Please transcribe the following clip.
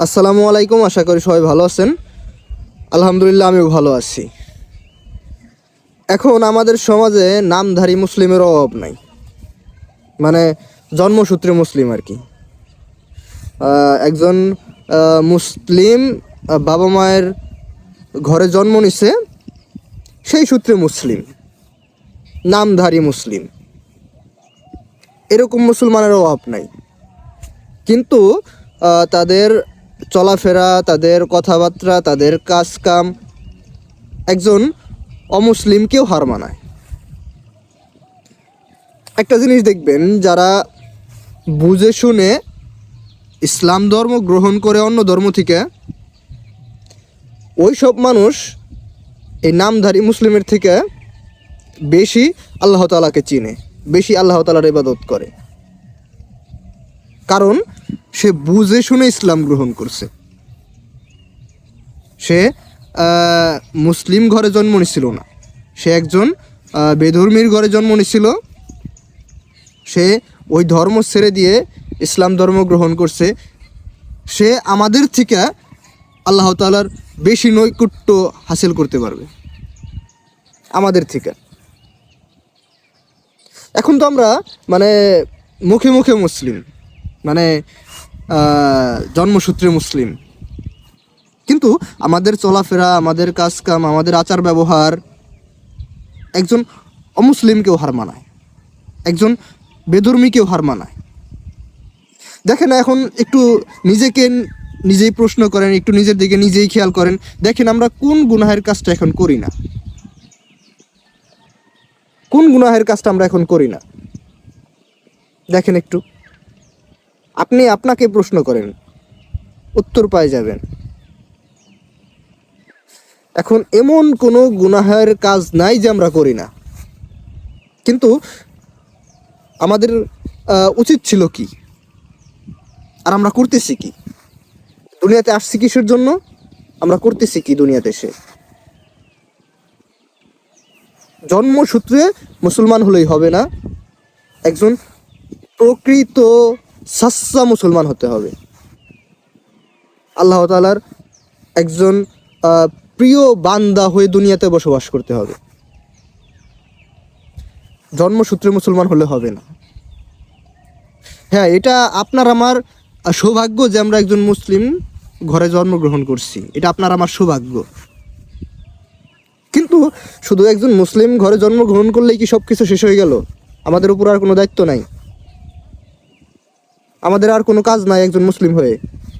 আসসালামু আলাইকুম, আশা করি সবাই ভালো আছেন। আলহামদুলিল্লাহ, আমিও ভালো আছি। এখন আমাদের সমাজে নামধারী মুসলিমের অভাব নাই। মানে জন্মসূত্রে মুসলিম আর কি। একজন মুসলিম বাবা মায়ের ঘরে জন্ম নিছে, সেই সূত্রে মুসলিম। নামধারী মুসলিম। এরকম মুসলমানের অভাব নাই। কিন্তু তাদের চলাফেরা, তাদের কথাবার্তা, তাদের কাজ কাম একজন অমুসলিমকেও হার মানায়। একটা জিনিস দেখবেন, যারা বুঝে শুনে ইসলাম ধর্ম গ্রহণ করে অন্য ধর্ম থেকে ওই সব মানুষ এই নামধারী মুসলিমের থেকে বেশি আল্লাহ তালাকে চিনে, বেশি আল্লাহ তালার ইবাদত করে। কারণ সে বুঝে শুনে ইসলাম গ্রহণ করছে। সে মুসলিম ঘরে জন্ম নিছিল না। সে একজন বেধর্মীর ঘরে জন্ম নিছিল। সে ওই ধর্ম ছেড়ে দিয়ে ইসলাম ধর্ম গ্রহণ করছে। সে আমাদের থেকে আল্লাহ তালার বেশি নৈকট্য হাসিল করতে পারবে। আমাদের থেকে। এখন তো আমরা মানে মুখে মুখে মুসলিম। মানে জন্মসূত্রে মুসলিম। কিন্তু আমাদের চলাফেরা, আমাদের কাজকাম, আমাদের আচার ব্যবহার, একজন অমুসলিমকেও হার মানায়। একজন বেধর্মীকেও হার মানায়। দেখেন এখন একটু নিজেকে নিজেই প্রশ্ন করেন, একটু নিজের দিকে নিজেই খেয়াল করেন। দেখেন আমরা কোন গুনাহের কাজটা এখন করি না? কোন গুনাহের কাজটা আমরা এখন করি না? দেখেন একটু। আপনি আপনাকে প্রশ্ন করেন, উত্তর পাই যাবেন। এখন এমন কোনো গুনাহের কাজ নাই যে আমরা করি না। কিন্তু আমাদের উচিত ছিল কি? আর আমরা করতেছি কি? দুনিয়াতে আসছি কিসের জন্য? আমরা করতেছি কি দুনিয়াতে এসে? জন্মসূত্রে মুসলমান হলেই হবে না। একজন প্রকৃত সাচ্চা মুসলমান হতে হবে। আল্লাহ তালার একজন প্রিয় বান্দা হয়ে দুনিয়াতে বসবাস করতে হবে। জন্মসূত্রে মুসলমান হলে হবে না। হ্যাঁ এটা আপনার আমার সৌভাগ্য যে আমরা একজন মুসলিম ঘরে জন্মগ্রহণ করছি। এটা আপনার আমার সৌভাগ্য। কিন্তু শুধু একজন মুসলিম ঘরে জন্মগ্রহণ করলেই কি সব কিছু শেষ হয়ে গেল? আমাদের উপর আর কোনো দায়িত্ব নাই। আমাদের আর কোনো কাজ নাই একজন মুসলিম হয়ে।